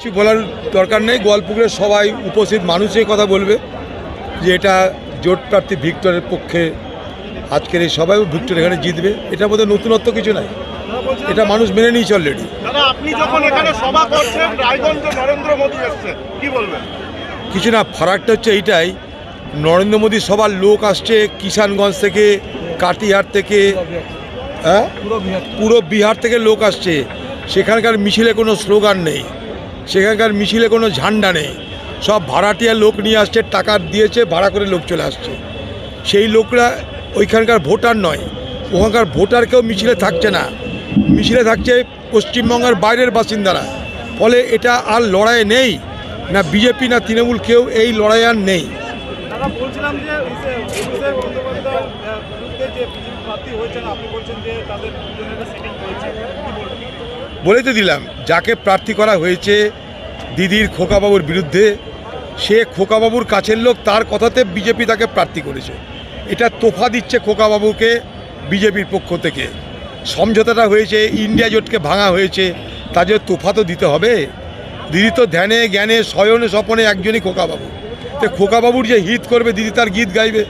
কিছু বলার দরকার নেই। গোয়ালপুকুরের সবাই উপস্থিত মানুষের কথা বলবে যে এটা জোট প্রার্থী ভিক্টরের পক্ষে। আজকের এই সবাই ভিক্টর এখানে জিতবে। এটা বোধহয় নতুনত্ব কিছু নাই। এটা মানুষ মেনে নিয়েছে অলরেডি কিছু না ফারাকটা হচ্ছে এইটাই। নরেন্দ্র মোদী সবার লোক আসছে কিষানগঞ্জ থেকে কাটিহার থেকে হ্যাঁ? পুরো বিহার থেকে লোক আসছে। সেখানকার মিছিলে কোনো স্লোগান নেই। সেখানকার মিছিলে কোনো ঝান্ডা নেই। সব ভাড়াটিয়া লোক নিয়ে আসছে, টাকা দিয়েছে, ভাড়া করে লোক চলে আসছে। সেই লোকরা ওইখানকার ভোটার নয়, ওখানকার ভোটার কেউ মিছিলে থাকছে না। মিছিলে থাকছে পশ্চিমবঙ্গের বাইরের বাসিন্দারা। ফলে এটা আর লড়াই নেই, না বিজেপি, না তৃণমূল, কেউ এই লড়াই আর নেই দুজনের একটা সেটিং হয়েছে কি বলবেন বলেই তো দিলাম, যাকে প্রার্থী করা হয়েছে দিদির খোকাবাবুর বিরুদ্ধে, সে খোকাবাবুর কাছের লোক, তার কথাতে বিজেপি তাকে প্রার্থী করেছে। এটা তোফা দিচ্ছে খোকাবাবুকে বিজেপির পক্ষ থেকে। সমঝোতাটা হয়েছে, ইন্ডিয়া জোটকে ভাঙা হয়েছে তা যে তোফা তো দিতে হবে। দিদি তো ধ্যানে, জ্ঞানে শয়নে স্বপনে একজনই খোকাবাবু। তো খোকাবাবুর যে হিত করবে, দিদি তার গীত গাইবে।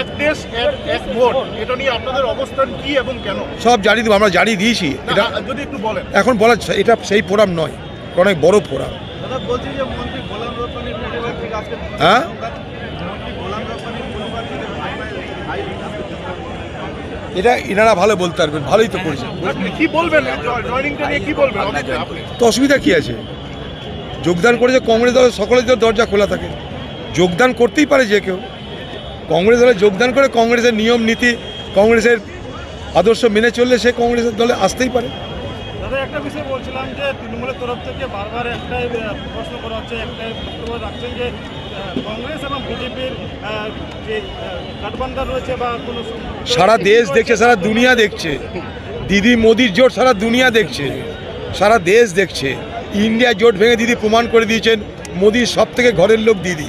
এক দেশ এক এক ভোট। এটা নিয়ে আপনাদের অবস্থান কি এবং কেন? সব জানিয়ে দেবো আমরা জানিয়ে দিয়েছি। এটা যদি একটু বলেন। এখন বলা এটা সেই ফোরাম নয় অনেক বড় ফোরাম। হ্যাঁ? এটা এনারা ভালো বলতে পারবেন ভালোই তো করেছেন। কি বলবেন? কি বলবেন? তো অসুবিধা কী আছে? যোগদান করেছে কংগ্রেস দলের সকলের দরজা খোলা থাকে। যোগদান করতেই পারে যে কেউ। কংগ্রেস দলে যোগদান করে কংগ্রেসের নিয়ম নীতি কংগ্রেসের আদর্শ মেনে চললে সে কংগ্রেসের দলে আসতেই পারে। দাদা একটা বিষয় বলছিলাম যে তৃণমূলের তরফ থেকে বারবার একটাই প্রশ্ন করা হচ্ছে একটাই বক্তব্য রাখছেন যে কংগ্রেস এবং বিজেপির যে গঠবন্ধন রয়েছে বা কোনো সারা দেশ দেখছে সারা দুনিয়া দেখছে। দিদি মোদির জোট সারা দুনিয়া দেখছে। সারা দেশ দেখছে। ইন্ডিয়া জোট ভেঙে দিদি প্রমাণ করে দিয়েছেন মোদির সব থেকে ঘরের লোক দিদি।